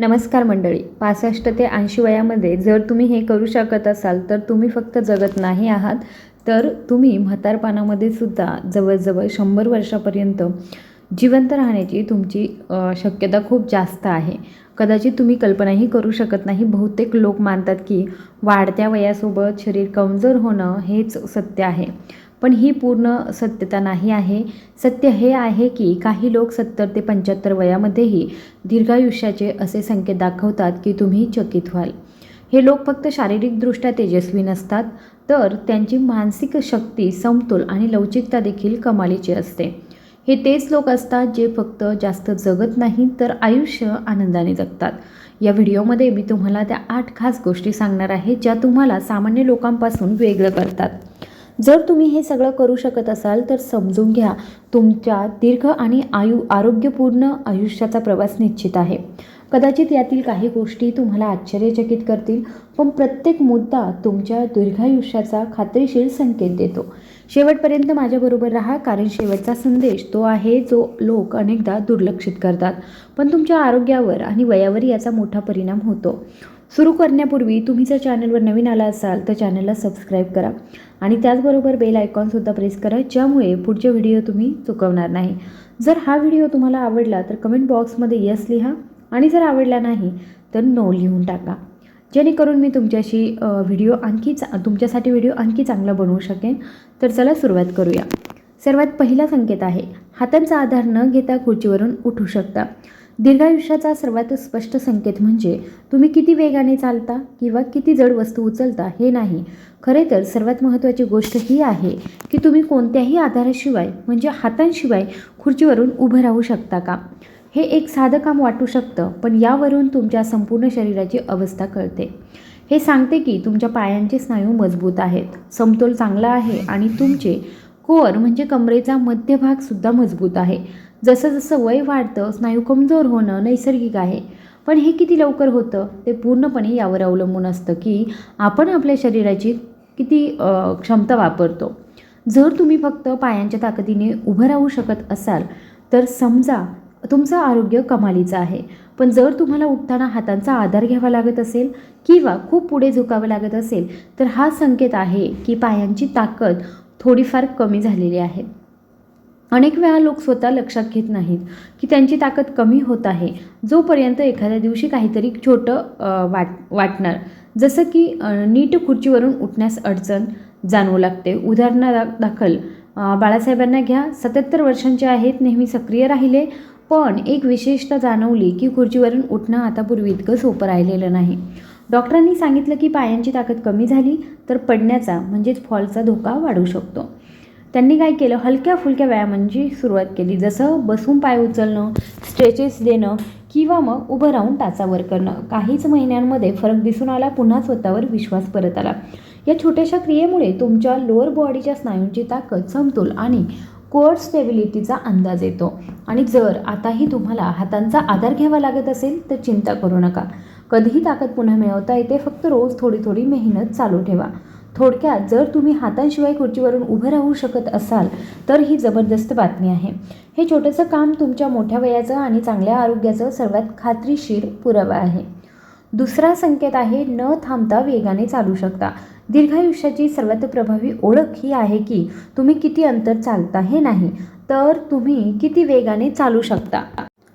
नमस्कार मंडळी पासष्ट ते ऐंशी वयामध्ये जर तुम्ही हे करू शकत असाल तर तुम्ही फक्त जगत नाही आहात तर तुम्ही म्हातारपणामध्ये सुद्धा जवळजवळ शंभर वर्षापर्यंत जिवंत राहण्याची तुमची शक्यता खूप जास्त आहे. कदाचित तुम्ही कल्पनाही करू शकत नाही बहुतेक लोक मानतात की वाढत्या वयासोबत शरीर कमजोर होणं हेच सत्य आहे. पण ही पूर्ण सत्यता नाही आहे. सत्य हे आहे की काही लोक सत्तर ते पंच्याहत्तर वयामध्येही दीर्घायुष्याचे असे संकेत दाखवतात की तुम्ही चकित व्हाल. हे लोक फक्त शारीरिकदृष्ट्या तेजस्वी नसतात तर त्यांची मानसिक शक्ती समतोल आणि लवचिकता देखील कमालीची असते. हे तेच लोक असतात जे फक्त जास्त जगत नाही तर आयुष्य आनंदाने जगतात. या व्हिडिओमध्ये मी तुम्हाला त्या आठ खास गोष्टी सांगणार आहे ज्या तुम्हाला सामान्य लोकांपासून वेगळं करतात. जर तुम्ही हे सगळं करू शकत असाल तर समजून घ्या तुमच्या दीर्घ आणि आयु आरोग्यपूर्ण आयुष्याचा प्रवास निश्चित आहे. कदाचित यातील काही गोष्टी तुम्हाला आश्चर्यचकित करतील पण प्रत्येक मुद्दा तुमच्या दीर्घायुष्याचा खात्रीशीर संकेत देतो. शेवटपर्यंत माझ्याबरोबर राहा कारण शेवटचा संदेश तो आहे जो लोक अनेकदा दुर्लक्षित करतात. पण तुमच्या आरोग्यावर आणि वयावर याचा मोठा परिणाम होतो. सुरू करण्यापूर्वी तुम्ही जर चॅनलवर नवीन आला असाल तर चॅनलला सबस्क्राईब करा आणि त्याचबरोबर बेल आयकॉनसुद्धा प्रेस करा ज्यामुळे पुढचे व्हिडिओ तुम्ही चुकवणार नाही. जर हा व्हिडिओ तुम्हाला आवडला तर कमेंट बॉक्समध्ये यस लिहा आणि जर आवडला नाही तर नो लिहून टाका. जेणेकरून मी तुमच्याशी व्हिडिओ आणखी चा तुमच्यासाठी व्हिडिओ आणखी चांगला बनवू शकेन. तर चला सुरुवात करूया. सर्वात पहिला संकेत आहे हातांचा आधार न घेता खुर्चीवरून उठू शकता. दीर्घायुष्याचा सर्वात स्पष्ट संकेत म्हणजे तुम्ही किती वेगाने चालता किंवा किती जड वस्तू उचलता हे नाही. खरे तर सर्वात महत्त्वाची गोष्ट ही आहे की तुम्ही कोणत्याही आधाराशिवाय म्हणजे हातांशिवाय खुर्चीवरून उभं राहू शकता का? हे एक साधं काम वाटू शकतं पण यावरून तुमच्या संपूर्ण शरीराची अवस्था कळते. हे सांगते की तुमच्या पायांचे स्नायू मजबूत आहेत समतोल चांगला आहे आणि तुमचे कोअर म्हणजे कमरेचा मध्यभागसुद्धा मजबूत आहे. जसं जसं वय वाढतं स्नायू कमजोर होणं नैसर्गिक आहे. पण हे किती लवकर होतं? ते पूर्णपणे यावर अवलंबून असतं की आपण आपल्या शरीराची किती क्षमता वापरतो. जर तुम्ही फक्त पायांच्या ताकदीने उभं राहू शकत असाल तर समजा तुमचं आरोग्य कमालीचं आहे. पण जर तुम्हाला उठताना हातांचा आधार घ्यावा लागत असेल किंवा खूप पुढे झुकावं लागत असेल तर हा संकेत आहे की पायांची ताकद थोडीफार कमी झालेली आहे. अनेक वेळा लोक स्वतः लक्षात घेत नाहीत की त्यांची ताकद कमी होत आहे. जोपर्यंत एखाद्या दिवशी काहीतरी छोटं वाट वाटणार जसं की नीट खुर्चीवरून उठण्यास अडचण जाणवू लागते. उदाहरणा दाखल बाळासाहेबांना घ्या. सत्याहत्तर वर्षांचे आहेत नेहमी सक्रिय राहिले पण एक विशेषता जाणवली की खुर्चीवरून उठणं आता पूर्वी इतकं सोपं राहिलेलं नाही. डॉक्टरांनी सांगितलं की पायांची ताकद कमी झाली तर पडण्याचा म्हणजेच फॉलचा धोका वाढू शकतो. त्यांनी काय केलं? हलक्या फुलक्या व्यायामांची सुरुवात केली. जसं बसून पाय उचलणं स्ट्रेचेस देणं किंवा मग उभं राहून टाचावर करणं. काहीच महिन्यांमध्ये फरक दिसून आला पुन्हा स्वतःवर विश्वास परत आला. या छोट्याशा क्रियेमुळे तुमच्या लोअर बॉडीच्या स्नायूंची ताकद समतोल आणि कोअर स्टेबिलिटीचा अंदाज येतो. आणि जर आताही तुम्हाला हातांचा आधार घ्यावा लागत असेल तर चिंता करू नका. कधीही ताकद पुन्हा मिळवता येते. फक्त रोज थोडी थोडी मेहनत चालू ठेवा. थोडक्यात जर तुम्ही हातांशिवाय खुर्चीवरून उभं राहू शकत असाल तर ही जबरदस्त बातमी आहे. हे छोटंसं काम तुमच्या मोठ्या वयाचं आणि चांगल्या आरोग्याचं सर्वात खात्रीशीर पुरावा आहे. दुसरा संकेत आहे न थांबता वेगाने चालू शकता. दीर्घायुष्याची सर्वात प्रभावी ओळख ही आहे की तुम्ही किती अंतर चालता हे नाही तर तुम्ही किती वेगाने चालू शकता.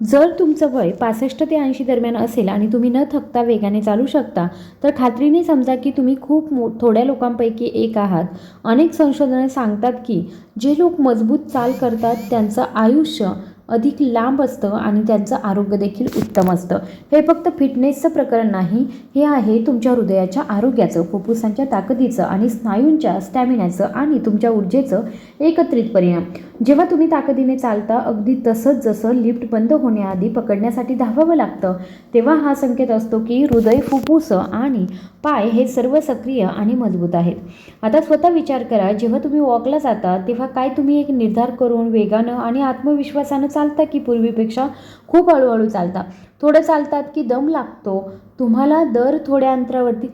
जर तुमचं वय पासष्ट ते ऐंशी दरम्यान असेल आणि तुम्ही न थकता वेगाने चालू शकता तर खात्रीने समजा की तुम्ही खूप मो थोड्या लोकांपैकी एक आहात. अनेक संशोधनं सांगतात की जे लोक मजबूत चाल करतात त्यांचं आयुष्य अधिक लांब असतं आणि त्यांचं आरोग्य देखील उत्तम असतं. हे फक्त फिटनेसचं प्रकरण नाही हे आहे तुमच्या हृदयाच्या आरोग्याचं फुफ्फुसांच्या ताकदीचं आणि स्नायूंच्या स्टॅमिनाचं आणि तुमच्या ऊर्जेचं एकत्रित परिणाम. जेव्हा तुम्ही ताकदीने चालता अगदी तसंच जसं लिफ्ट बंद होण्याआधी पकडण्यासाठी धावावं लागतं तेव्हा हा संकेत असतो की हृदय फुफ्फुसं आणि पाय हे सर्व सक्रिय आणि मजबूत आहेत. आता स्वतः विचार करा जेव्हा तुम्ही वॉकला जाता तेव्हा काय तुम्ही एक निर्धार करून वेगानं आणि आत्मविश्वासानं चालता की पूर्वीपेक्षा खूप हळूहळू चालता. थोडं चालतात की दम लागतो. तुम्हाला दर थोड्या अंतरावरती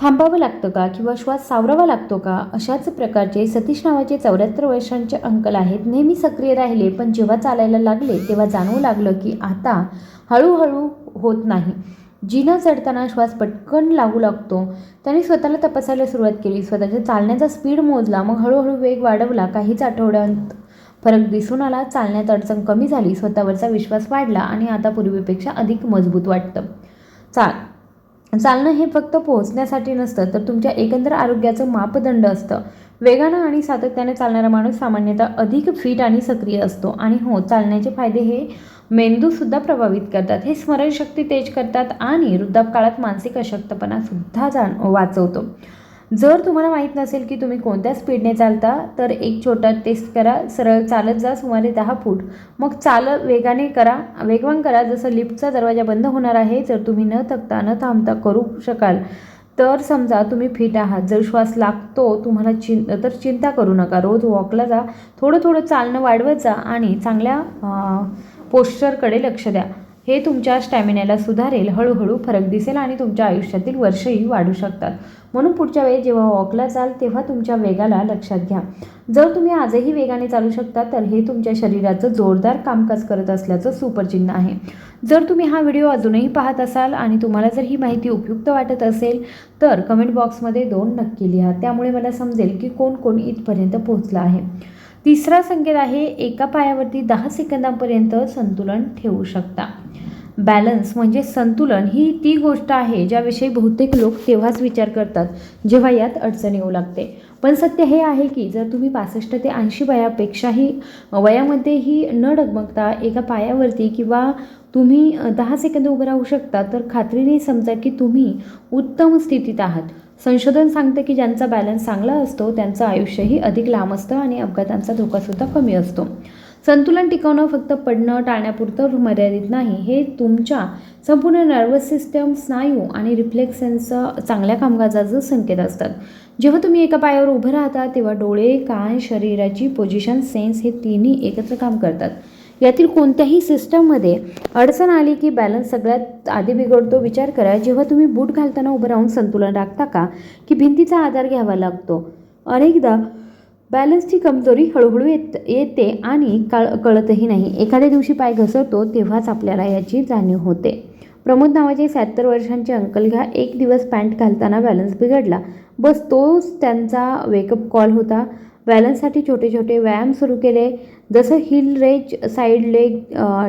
थांबावं लागतं का? किंवा श्वास सावरावा लागतो का? अशाच प्रकारचे सतीश नावाचे चौऱ्याहत्तर वर्षांचे अंकल आहेत. नेहमी सक्रिय राहिले पण जेव्हा चालायला लागले तेव्हा जाणवू लागलं की आता हळूहळू होत नाही. जिना चढताना श्वास पटकन लागू लागतो. त्याने स्वतःला तपासायला सुरुवात केली. स्वतःच्या चालण्याचा स्पीड मोजला. मग हळूहळू वेग वाढवला. काहीच आठवड्यांत फरक दिसून आला चालण्यात अडचण कमी झाली स्वतःवरचा विश्वास वाढला आणि आता पूर्वीपेक्षा अधिक मजबूत वाटतं. चाल चालणं हे फक्त पोहोचण्यासाठी नसतं तर तुमच्या एकंदर आरोग्याचं मापदंड असतं. वेगानं आणि सातत्याने चालणारा माणूस सामान्यतः अधिक फिट आणि सक्रिय असतो. आणि हो चालण्याचे फायदे हे मेंदूसुद्धा प्रभावित करतात. हे स्मरणशक्ती तेज करतात आणि वृद्धापकाळात मानसिक अशक्तपणासुद्धा जाण वाचवतो. जर तुम्हाला माहीत नसेल की तुम्ही कोणत्या स्पीडने चालता तर एक छोटा टेस्ट करा. सरळ चालत जा सुमारे दहा फूट. मग चाल वेगाने करा. वेगवान करा. जसं लिफ्टचा दरवाजा बंद होणार आहे जर तुम्ही न थकता न थांबता करू शकाल. तर समजा तुम्ही फिट आहात. जर श्वास लागतो तुम्हाला चिं तर चिंता करू नका. रोज वॉकला जा. थोडं थोडं चालणं वाढवत जा आणि चांगल्या पोश्चरकडे लक्ष द्या. हे तुमच्या स्टॅमिनाला सुधारेल. हळूहळू फरक दिसेल आणि तुमच्या आयुष्यातील वर्षही वाढू शकतात. म्हणून पुढच्या वेळी जेव्हा वॉकला जाल तेव्हा तुमच्या वेगाला लक्षात घ्या. जर तुम्ही आजही वेगाने चालू शकता तर हे तुमच्या शरीराचं जोरदार कामकाज करत असल्याचं सुपरचिन्ह आहे. जर तुम्ही हा व्हिडिओ अजूनही पाहत असाल आणि तुम्हाला जर ही माहिती उपयुक्त वाटत असेल तर कमेंट बॉक्समध्ये दोन नक्की लिहा. त्यामुळे मला समजेल की कोण कोण इथपर्यंत पोहोचलं आहे. तिसरा संकेत आहे एका पायावरती दहा सेकंदांपर्यंत संतुलन ठेवू शकता. बॅलन्स म्हणजे संतुलन ही ती गोष्ट आहे ज्याविषयी बहुतेक लोक तेव्हाच विचार करतात जेव्हा यात अडचण येऊ लागते. पण सत्य हे आहे की जर तुम्ही पासष्ट ते ऐंशी वयापेक्षाही वयामध्येही न डगमगता एका पायावरती किंवा तुम्ही दहा सेकंद उभं राहू शकता तर खात्रीने समजा की तुम्ही उत्तम स्थितीत आहात. संशोधन सांगतं की ज्यांचा बॅलन्स चांगला असतो त्यांचं आयुष्यही अधिक लांब असतं आणि अपघातांचा धोकासुद्धा कमी असतो. संतुलन टिकवणं फक्त पडणं टाळण्यापुरतं मर्यादित नाही. हे तुमच्या संपूर्ण नर्वस सिस्टम स्नायू आणि रिफ्लेक्सेन्सचं चांगल्या कामकाजाचं संकेत असतात. जेव्हा तुम्ही एका पायावर उभं राहता तेव्हा डोळे कान शरीराची पोझिशन सेन्स हे तिन्ही एकत्र काम करतात. यातील कोणत्याही सिस्टममध्ये अडचण आली की बॅलन्स सगळ्यात आधी बिघडतो विचार करा. जेव्हा तुम्ही बूट घालताना उभं राहून संतुलन राखता का? की भिंतीचा आधार घ्यावा लागतो. अनेकदा बॅलन्सची कमजोरी हळूहळू येत येते आणि कळ कळतही नाही. एखाद्या दिवशी पाय घसरतो तेव्हाच आपल्याला याची जाणीव होते. प्रमोद नावाचे सत्तर वर्षांचे अंकल घ्या एक दिवस पॅन्ट घालताना बॅलन्स बिघडला. बस तोच त्यांचा वेकअप कॉल होता. बॅलन्ससाठी छोटे छोटे व्यायाम सुरू केले. जसं heel raise side leg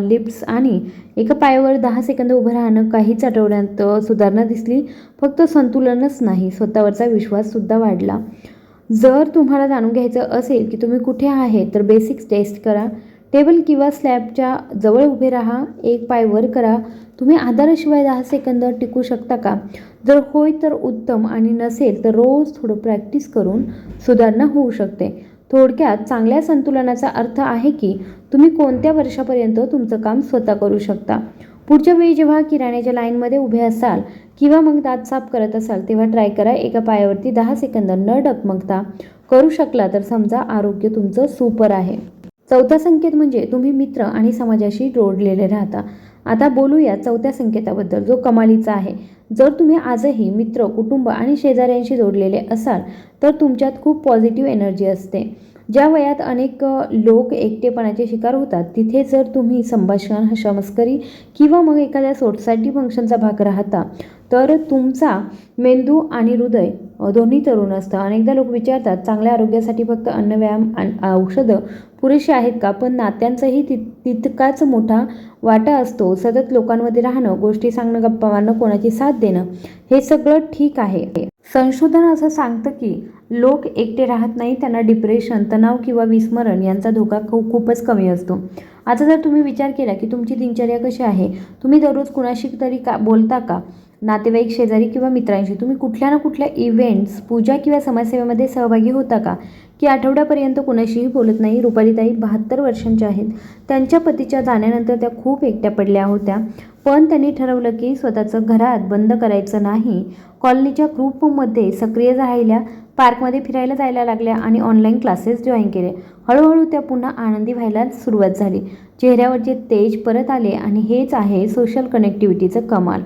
lifts आणि एका पायावर दहा सेकंद उभं राहणं काहीच आठवड्यात सुधारणा दिसली. फक्त संतुलनच नाही स्वतःवरचा विश्वाससुद्धा वाढला. जर तुम्हाला जाणून घ्यायचं असेल की तुम्ही कुठे आहे तर बेसिक्स टेस्ट करा. टेबल किंवा स्लॅबच्या जवळ उभे राहा एक पाय वर करा. तुम्ही आधाराशिवाय दहा सेकंद टिकू शकता का? जर होय तर उत्तम आणि नसेल तर रोज थोडं प्रॅक्टिस करून सुधारणा होऊ शकते. थोडक्यात चांगल्या संतुलनाचा अर्थ आहे की तुम्ही कोणत्या वर्षापर्यंत तुमचं काम स्वतः करू शकता. पुढच्या वेळी जेव्हा किराण्याच्या लाईनमध्ये उभे असाल किंवा मग दात साफ करत असाल तेव्हा ट्राय करा एका पायावरती दहा सेकंद न डगमगता करू शकला तर समजा आरोग्य तुमचं सुपर आहे. चौथा संकेत म्हणजे तुम्ही मित्र आणि समाजाशी जोडलेले राहता. आता बोलूया चौथ्या संकेताबद्दल जो कमालीचा आहे. जर तुम्ही आजही मित्र कुटुंब आणि शेजाऱ्यांशी जोडलेले असाल तर तुमच्यात खूप पॉझिटिव्ह एनर्जी असते. ज्या वयात अनेक लोक एकटेपणाचे शिकार होतात तिथे जर तुम्ही संभाषण हशामस्करी किंवा मग एखाद्या सोसायटी फंक्शनचा भाग राहता तर तुमचा मेंदू आणि हृदय दोन्ही तरुण असतं अनेकदा लोक विचारतात चांगल्या आरोग्यासाठी फक्त अन्न व्यायाम औषधं पुरेशी आहेत का? पण नात्यांचाही ति तितकाच मोठा वाटा असतो. सतत लोकांमध्ये राहणं गोष्टी सांगणं गप्पा मारणं कोणाची साथ देणं हे सगळं ठीक आहे. संशोधन असं सांगतं की लोक एकटे राहत नाही त्यांना डिप्रेशन तणाव किंवा विस्मरण यांचा धोका खूप खूपच कमी असतो. आता जर तुम्ही विचार केला की तुमची दिनचर्या कशी आहे? तुम्ही दररोज कुणाशी तरी का बोलता का? नातेवाईक शेजारी किंवा मित्रांशी तुम्ही कुठल्या ना कुठल्या इव्हेंट्स पूजा किंवा समाजसेवेमध्ये सहभागी होता का? की आठवड्यापर्यंत कुणाशीही बोलत नाही? रुपालीताई बहात्तर वर्षांच्या आहेत. त्यांच्या पतीच्या जाण्यानंतर त्या खूप एकट्या पडल्या होत्या. पण त्यांनी ठरवलं की स्वतःचं घरात बंद करायचं नाही. कॉलनीच्या ग्रुपमध्ये सक्रिय राहिल्या पार्कमध्ये फिरायला जायला लागल्या आणि ऑनलाईन क्लासेस जॉईन केले. हळूहळू त्या पुन्हा आनंदी व्हायला सुरुवात झाली. चेहऱ्यावरचे तेज परत आले आणि हेच आहे सोशल कनेक्टिव्हिटीचं कमाल.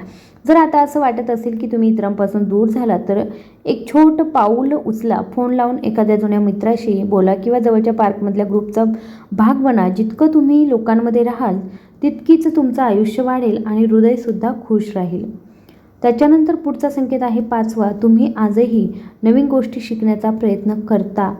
जर आता असं वाटत असेल की तुम्ही इतरांपासून दूर झाला तर एक छोटं पाऊल उचला. फोन लावून एखाद्या जुन्या मित्राशी बोला किंवा जवळच्या पार्कमधल्या ग्रुपचा भाग बना. जितकं तुम्ही लोकांमध्ये राहाल तितकीच तुमचं आयुष्य वाढेल आणि हृदयसुद्धा खुश राहील. त्याच्यानंतर पुढचा संकेत आहे पाचवा. तुम्ही आजही नवीन गोष्टी शिकण्याचा प्रयत्न करता.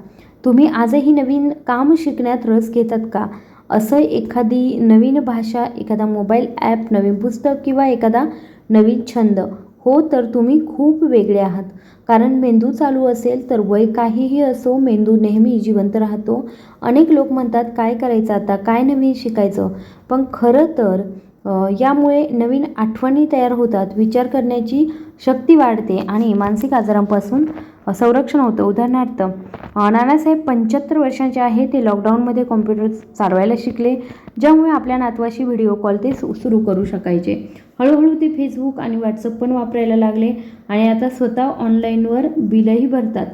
तुम्ही आजही नवीन काम शिकण्यात रस घेतात का? असं एखादी नवीन भाषा एखादा मोबाईल ॲप नवीन पुस्तक किंवा एखादा नवीन छंद. हो तर तुम्ही खूप वेगळे आहात. कारण मेंदू चालू असेल तर वय काहीही असो मेंदू नेहमी जिवंत राहतो. अनेक लोक म्हणतात काय करायचं आता? काय नवीन शिकायचं? पण खरं तर यामुळे नवीन आठवणी तयार होतात विचार करण्याची शक्ती वाढते आणि मानसिक आजारांपासून संरक्षण होतं. उदाहरणार्थ नानासाहेब पंच्याहत्तर वर्षांचे आहे ते लॉकडाऊनमध्ये कॉम्प्युटर चालवायला शिकले ज्यामुळे आपल्या नातवाशी व्हिडिओ कॉल ते सु सुरू करू शकायचे. हळूहळू ते फेसबुक आणि व्हॉट्सअप पण वापरायला लागले आणि आता स्वतः ऑनलाईनवर बिलही भरतात.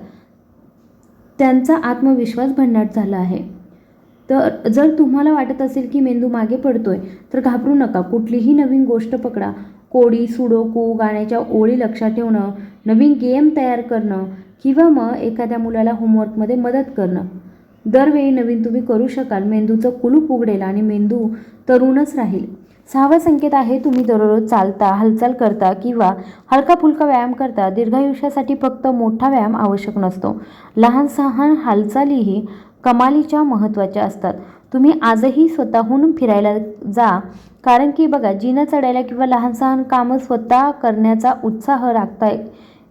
त्यांचा आत्मविश्वास भन्नाट झाला आहे. तर जर तुम्हाला वाटत असेल की मेंदू मागे पडतोय तर घाबरू नका. कुठलीही नवीन गोष्ट पकडा. कोडी सुडोकू गाण्याच्या ओळी लक्षात ठेवणं नवीन गेम तयार करणं किंवा मग एखाद्या मुलाला होमवर्कमध्ये मदत करणं. दरवेळी नवीन तुम्ही करू शकाल. मेंदूचं कुलूप उघडेल आणि मेंदू तरुणच राहील. सहावा संकेत आहे तुम्ही दररोज चालता हालचाल करता किंवा हलका फुलका व्यायाम करता. दीर्घायुष्यासाठी फक्त मोठा व्यायाम आवश्यक नसतो. लहान सहान हालचालीही कमालीच्या महत्त्वाच्या असतात. तुम्ही आजही स्वतःहून फिरायला जा. कारण की बघा जिनं चढायला किंवा लहान सहान कामं स्वतः करण्याचा उत्साह राखताय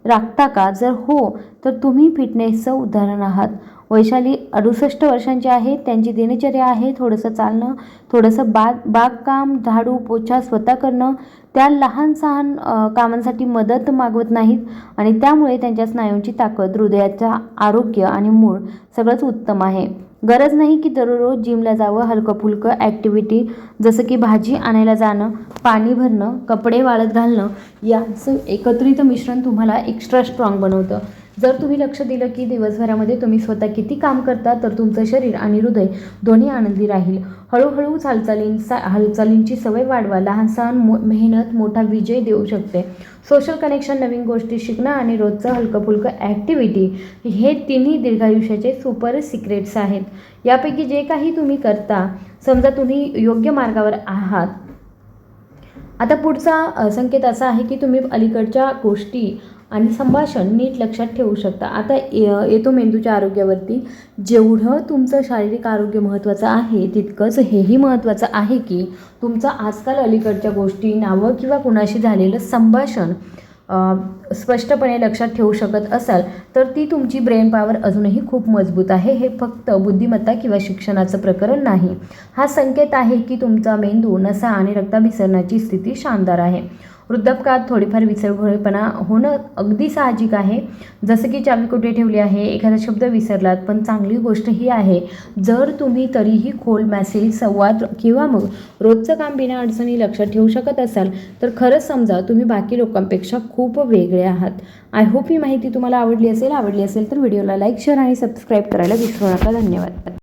राखता का? जर हो तर तुम्ही फिटनेसचं उदाहरण आहात. वैशाली अडुसष्ट वर्षांची आहे. त्यांची दिनचर्या आहे. थोडंसं चालणं थोडंसं बाग बागकाम झाडू पोछा स्वतः करणं त्या लहान सहान कामांसाठी मदत मागवत नाहीत आणि त्यामुळे त्यांच्या स्नायूंची ताकद हृदयाचा आरोग्य आणि मूळ सगळंच उत्तम आहे. गरज नाही की दररोज जिमला जावं हलकं फुलकं ॲक्टिव्हिटी जसं की भाजी आणायला जाणं पाणी भरणं कपडे वाळत घालणं याचं एकत्रित मिश्रण तुम्हाला एक्स्ट्रा स्ट्रॉंग बनवतं. जर तुम्ही लक्ष दिलं की दिवसभरामध्ये तुम्ही स्वतः किती काम करता तर तुमचं शरीर आणि हृदय दोन्ही आनंदी राहील. हळूहळू हालचालींचा हालचालींची सवय वाढवा. लहान सहान मो मेहनत मोठा विजय देऊ शकते. सोशल कनेक्शन नवीन गोष्टी शिकणं आणि रोजचं हलकंफुलकं ॲक्टिव्हिटी हे तिन्ही दीर्घायुष्याचे सुपर सिक्रेट्स आहेत. यापैकी जे काही तुम्ही करता समजा तुम्ही योग्य मार्गावर आहात. आता पुढचा संकेत असा आहे की तुम्ही अलीकडच्या गोष्टी आणि संभाषण नीट लक्षात ठेवू शकता. आता येतो मेंदूच्या आरोग्यावरती. जेवढं तुमचं शारीरिक आरोग्य महत्त्वाचं आहे तितकंच हेही महत्त्वाचं आहे की तुमचं आजकाल अलीकडच्या गोष्टी नावं किंवा कुणाशी झालेलं संभाषण स्पष्टपणे लक्षात ठेवू शकत असाल तर ती तुमची ब्रेन पॉवर अजूनही खूप मजबूत आहे. हे फक्त बुद्धिमत्ता किंवा शिक्षणाचं प्रकरण नाही. हा संकेत आहे की तुमचा मेंदू नसा आणि रक्ताभिसरणाची स्थिती शानदार आहे. वृद्धापकाळात थोडीफार विसरभोळेपणा होणं अगदी साहजिक आहे. जसं की चावी कुठे ठेवली आहे एखादा शब्द विसरलात पण चांगली गोष्ट ही आहे जर तुम्ही तरीही खोल मॅसेज संवाद किंवा मग रोजचं काम बिना अडचणी लक्षात ठेवू शकत असाल तर खरंच समजा तुम्ही बाकी लोकांपेक्षा खूप वेगळे आहात. आय होप ही माहिती तुम्हाला आवडली असेल. आवडली असेल तर व्हिडिओला लाईक शेअर आणि सबस्क्राईब करायला विसरू नका. धन्यवाद.